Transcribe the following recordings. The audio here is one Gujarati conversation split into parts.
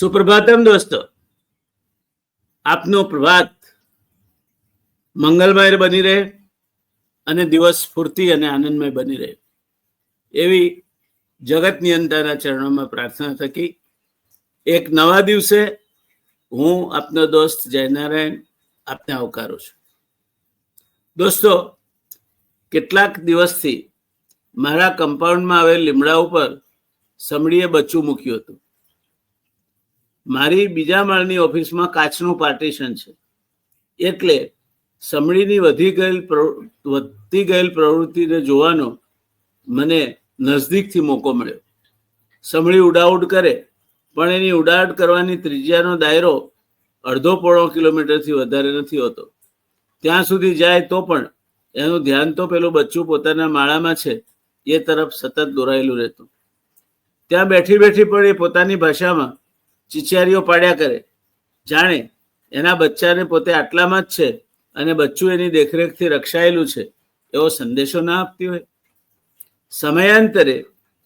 સુપ્રભાતમ દોસ્તો, આપનો પ્રભાત મંગલમય બની રહે અને દિવસ સ્ફૂર્તિ અને આનંદમય બની રહે. એવી જગત નિયંતાના ચરણોમાં પ્રાર્થના થકી એક નવા દિવસે હું આપનો દોસ્ત જયનારાયણ આપને આવકારું છું. દોસ્તો, કેટલાક દિવસથી મારા કમ્પાઉન્ડમાં આવેલ લીમડા ઉપર સમડીએ બચ્ચું મૂક્યું હતું. મારી બીજા માળની ઓફિસમાં કાચનું પાર્ટીશન છે. એટલે સમડીની વધી ગયેલ વધતી ગયેલ પ્રવૃત્તિને જોવાનો મને નજદીકથી મોકો મળ્યો. સમડી ઉડાઉડ કરે, પણ એની ઉડાડ કરવાની ત્રિજ્યાનો દાયરો અડધો પોણો કિલોમીટરથી વધારે નથી હોતો. ત્યાં સુધી જાય તો પણ એનું ધ્યાન તો પેલું બચ્ચું પોતાના માળામાં છે, એ તરફ સતત દોરાયેલું રહેતું. ત્યાં બેઠી બેઠી પણ એ પોતાની ભાષામાં ચિચિયારીઓ પાડ્યા કરે. જાણે એના બચ્ચાને પોતે આટલામાં જ છે અને બચ્ચું એની દેખરેખથી રક્ષાયેલું છે, એવો સંદેશો ના આપતી હોય. સમયાંતરે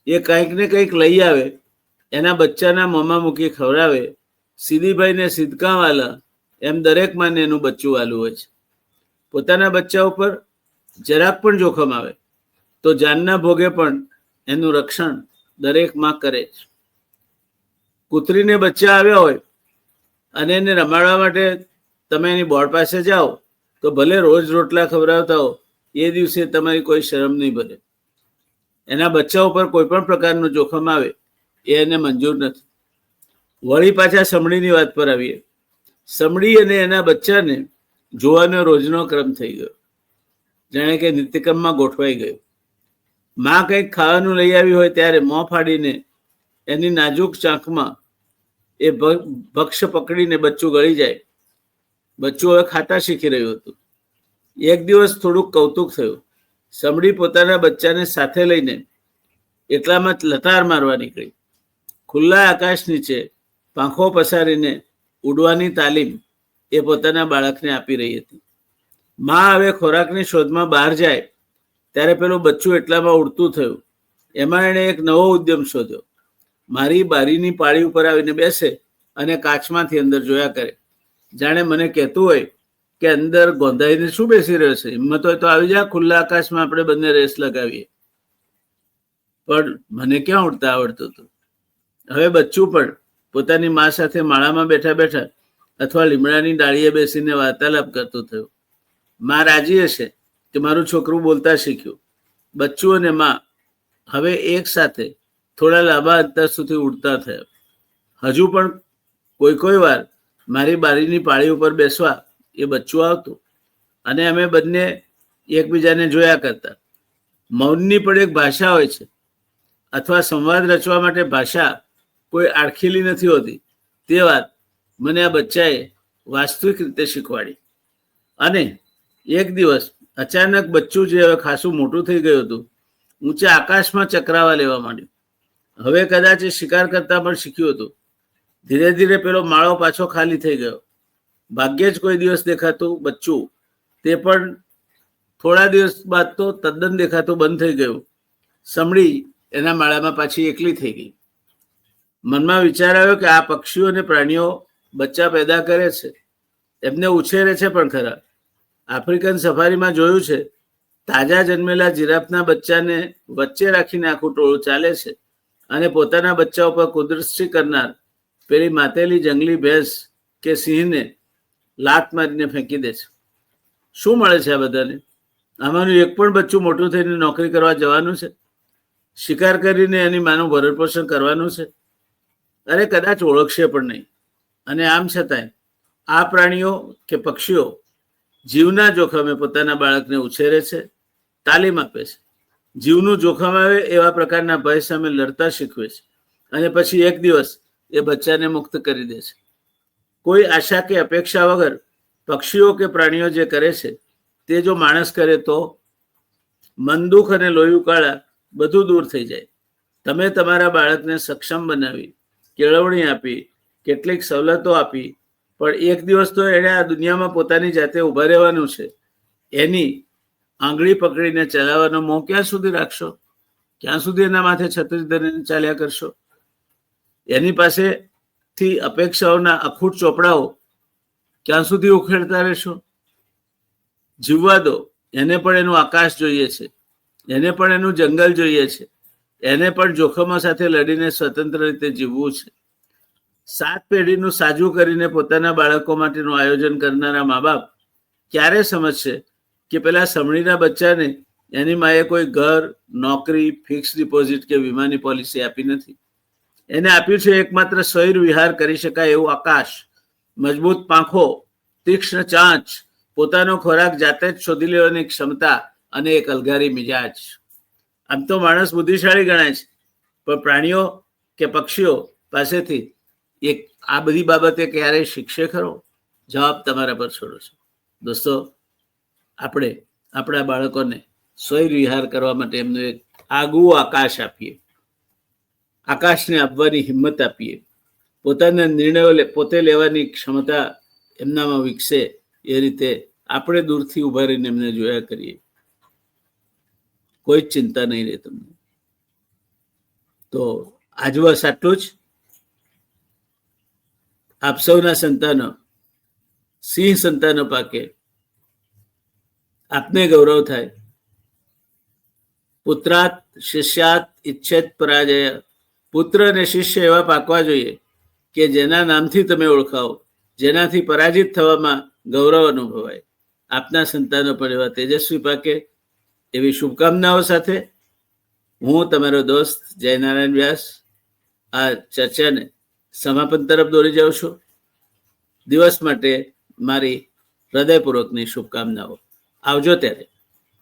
એ કંઈક ને કંઈક લઈ આવે, એના બચ્ચાના મોંમાં મૂકી ખવડાવે સીધીભાઈને સિદકાવાલા એમ દરેક માને એનું બચ્ચું વાલું હોય છે. પોતાના બચ્ચા ઉપર જરાક પણ જોખમ આવે, તો જાનના ભોગે પણ એનું રક્ષણ દરેકમાં કરે છે કૂતરીને બચ્ચા આવ્યા હોય અને એને રમાડવા માટે તમે એની બોર્ડ પાસે જાઓ, તો ભલે રોજ રોટલા ખવડાવતા હો, એ દિવસે તમારી કોઈ શરમ નહીં ભરે એના બચ્ચા ઉપર કોઈ પણ પ્રકારનું જોખમ આવે, એ એને મંજૂર નથી. વળી પાછા સમડીની વાત પર આવીએ. સમડી અને એના બચ્ચાને જોવાનો રોજનો ક્રમ થઈ ગયો. જાણે કે નિત્યક્રમમાં ગોઠવાઈ ગયો. માં કંઈક ખાવાનું લઈ આવી હોય ત્યારે મોં ફાડીને એની નાજુક ચાંખમાં એ ભક્ષ પકડીને બચ્ચું ગળી જાય. બચ્ચું હવે ખાતા શીખી રહ્યું હતું. એક દિવસ થોડુંક કૌતુક થયું. સમડી પોતાના બચ્ચાને સાથે લઈને એટલામાં લતાર મારવા નીકળી. ખુલ્લા આકાશ નીચે પાંખો પસારીને ઉડવાની તાલીમ એ પોતાના બાળકને આપી રહી હતી. માં હવે ખોરાકની શોધમાં બહાર જાય, ત્યારે પેલું બચ્ચું એટલામાં ઉડતું થયું. એમાં એણે એક નવો ઉદ્યમ શોધ્યો. મારી બારીની પાળી ઉપર આવીને બેસે અને કાચમાંથી અંદર જોયા કરે. જાણે મને કહેતું હોય કે અંદર ગોંધાઈને શું બેસી રહ્યો છે હિંમત હોય તો આવી જા, ખુલ્લા આકાશમાં આપણે બંને રેસ લગાવીએ. પણ મને ક્યાં ઉડતા આવડતું હતું? હવે બચ્ચું પણ પોતાની મા સાથે માળામાં બેઠા બેઠા અથવા લીમડાની ડાળીએ બેસીને વાર્તાલાપ કરતું થયું. મા રાજી હશે કે મારું છોકરું બોલતા શીખ્યું. બચ્ચું અને મા હવે એક સાથે થોડા લાંબા અંતર સુધી ઉડતા થયા. હજુ પણ કોઈ કોઈ વાર મારી બારીની પાળી ઉપર બેસવા એ બચ્ચું આવતું અને અમે બંને એકબીજાને જોયા કરતા. મૌનની પણ એક ભાષા હોય છે. અથવા સંવાદ રચવા માટે ભાષા કોઈ આડખીલી નથી હોતી. તે વાત મને આ બચ્ચાએ વાસ્તવિક રીતે શીખવાડી. અને એક દિવસ અચાનક બચ્ચું જે હવે ખાસું મોટું થઈ ગયું હતું, ઊંચા આકાશમાં ચક્રાવા લેવા માંડ્યું. હવે કદાચ એ શિકાર કરતા પણ શીખ્યું હતું. ધીરે ધીરે પેલો માળો પાછો ખાલી થઈ ગયો. ભાગ્યે જ કોઈ દિવસ દેખાતું બચ્ચું. તે પણ થોડા દિવસ બાદ તો તદ્દન દેખાતું બંધ થઈ ગયું. સમડી એના માળામાં પાછી એકલી થઈ ગઈ. મનમાં વિચાર આવ્યો કે આ પક્ષીઓ અને પ્રાણીઓ બચ્ચા પેદા કરે છે. એમને ઉછેરે છે પણ ખરા. આફ્રિકન સફારીમાં જોયું છે, તાજા જન્મેલા જીરાફના બચ્ચાને વચ્ચે રાખીને આખું ટોળું ચાલે છે. અને પોતાના બચ્ચા ઉપર કુદરતી કરનાર પેલી માતેલી જંગલી ભેંસ કે સિંહને લાત મારીને ફેંકી દે છે. શું મળે છે આ બધાને? આમાંનું એક પણ બચ્ચું મોટું થઈને નોકરી કરવા જવાનું છે. શિકાર કરીને એની માનું ભરણપોષણ કરવાનું છે. અરે કદાચ ઓળખશે પણ નહીં. અને આમ છતાંય, આ પ્રાણીઓ કે પક્ષીઓ જીવના જોખમે પોતાના બાળકને ઉછેરે છે, તાલીમ આપે છે. જીવનું જોખમ આવે એવા પ્રકારના ભય સામે લડતા શીખવે છે. અને પછી એક દિવસ એ બચ્ચાને મુક્ત કરી દે છે. કોઈ આશા કે અપેક્ષા વગર પક્ષીઓ કે પ્રાણીઓ જે કરે છે, તે જો માણસ કરે તો મન અને લોહી ઉકાળા બધું દૂર થઈ જાય. તમે તમારા બાળકને સક્ષમ બનાવી, કેળવણી આપી, કેટલીક સવલતો આપી, પણ એક દિવસ તો એણે આ દુનિયામાં પોતાની જાતે ઊભા રહેવાનું છે. એની આંગળી પકડીને ચલાવવાનો મોં ક્યાં સુધી રાખશો? ક્યાં સુધી એના માથે છત્રી ધરીને ચાલ્યા કરશો? એની પાસે થી અપેક્ષાઓના અખૂટ ચોપડાઓ ક્યાં સુધી ઉખેડતા રહેશો? જીવવા દો. એને પણ એનું આકાશ જોઈએ છે. એને પણ એનું જંગલ જોઈએ છે. એને પણ જોખમો સાથે લડીને સ્વતંત્ર રીતે જીવવું છે. સાત પેઢીનું સાજું કરીને પોતાના બાળકો માટેનું આયોજન કરનારા મા બાપ ક્યારે સમજશે કે પેલા સમણીના બચ્ચાને એની માએ કોઈ ઘર, નોકરી ફિક્સ ડિપોઝિટ કે વીમાની પોલિસી આપી નથી. એને આપ્યું છે એકમાત્ર સ્વૈર વિહાર કરી શકાય એવું આકાશ. મજબૂત પાંખો, તીક્ષ્ણ ચાંચ, પોતાનો ખોરાક જાતે જ શોધી લેવાની ક્ષમતા અને એક અલગારી મિજાજ. આમ તો માણસ બુદ્ધિશાળી ગણાય છે. પણ પ્રાણીઓ કે પક્ષીઓ પાસેથી એક આ બધી બાબતે ક્યારેય શીખશે ખરો? જવાબ તમારા પર છોડો છો. દોસ્તો આપણે, આપણા બાળકોને સ્વૈર વિહાર કરવા માટે એમનું એક આગવું આકાશ આપીએ. આકાશને આપવાની હિંમત આપીએ. પોતાના નિર્ણયો લે- પોતે લેવાની ક્ષમતા એમનામાં વિકસે એ રીતે આપણે દૂરથી ઊભા રહીને એમને જોયા કરીએ. કોઈ જ ચિંતા નહીં રહે તમને. તો આજ બસ આટલું જ. આપ સૌના સંતાનો, સિંહ સંતાનો પાકે આપને ગૌરવ થાય. પુત્રાત, શિષ્યાત, ઈચ્છેત પરાજય. પુત્ર અને શિષ્ય એવા પાકવા જોઈએ કે જેના નામથી તમે ઓળખાવો જેનાથી પરાજિત થવામાં ગૌરવ અનુભવાય. આપના સંતાનો પણ એવા તેજસ્વી પાકે. એવી શુભકામનાઓ સાથે હું તમારો દોસ્ત જયનારાયણ વ્યાસ આ ચર્ચાને સમાપન તરફ દોરી જાઉં છું. દિવસ માટે મારી હૃદયપૂર્વકની શુભકામનાઓ. આવજો ત્યારે.